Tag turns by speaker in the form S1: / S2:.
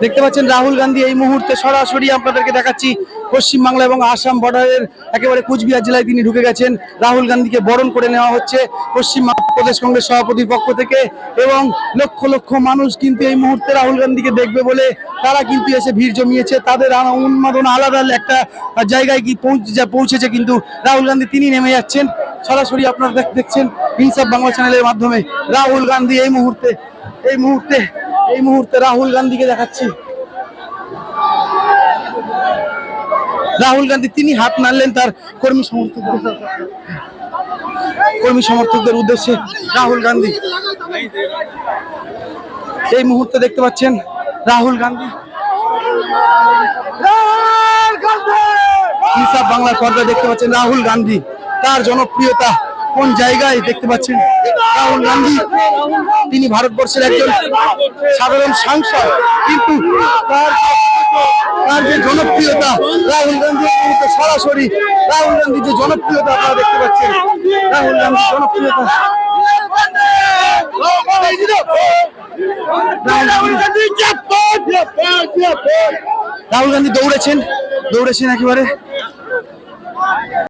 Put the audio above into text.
S1: দেখতে পাচ্ছেন রাহুল গান্ধী এই মুহূর্তে সরাসরি আপনাদেরকে দেখাচ্ছি পশ্চিমবাংলা এবং আসাম বর্ডারের একেবারে কুচবিহার জেলায় তিনি ঢুকে গেছেন। রাহুল গান্ধীকে বরণ করে নেওয়া হচ্ছে পশ্চিম প্রদেশ কংগ্রেস সভাপতির পক্ষ থেকে এবং লক্ষ লক্ষ মানুষ কিন্তু এই মুহূর্তে রাহুল গান্ধীকে দেখবে বলে তারা কিন্তু এসে ভিড় জমিয়েছে। তাদের উন্মাদনা আলাদা একটা জায়গায় কি পৌঁছে পৌঁছেছে কিন্তু রাহুল গান্ধী তিনি নেমে যাচ্ছেন। সরাসরি আপনারা দেখ- দেখছেন ইনসাফ বাংলা চ্যানেলের মাধ্যমে রাহুল গান্ধী এই মুহূর্তে এই মুহূর্তে এই মুহূর্তে রাহুল গান্ধীকে দেখাচ্ছি। রাহুল গান্ধী, তিনি হাত নাড়লেন তার কর্মী সমর্থকদের কর্মী সমর্থকদের উদ্দেশ্যে রাহুল গান্ধী। এই মুহূর্তে দেখতে পাচ্ছেন রাহুল গান্ধী। ইনসাফ বাংলার পর্দায় দেখতে পাচ্ছেন রাহুল গান্ধী, তার জনপ্রিয়তা। কোন জায়গায় দেখতে পাচ্ছেন? রাহুল গান্ধী, তিনি ভারতবর্ষের একজন সাধারণ সাংসদ, কিন্তু তার তার যে জনপ্রিয়তা, রাহুল গান্ধী সরাসরি, রাহুল গান্ধীর যে জনপ্রিয়তা আপনারা দেখতে পাচ্ছেন, রাহুল গান্ধীর জনপ্রিয়তা। রাহুল গান্ধী দৌড়েছেন দৌড়েছেন একেবারে।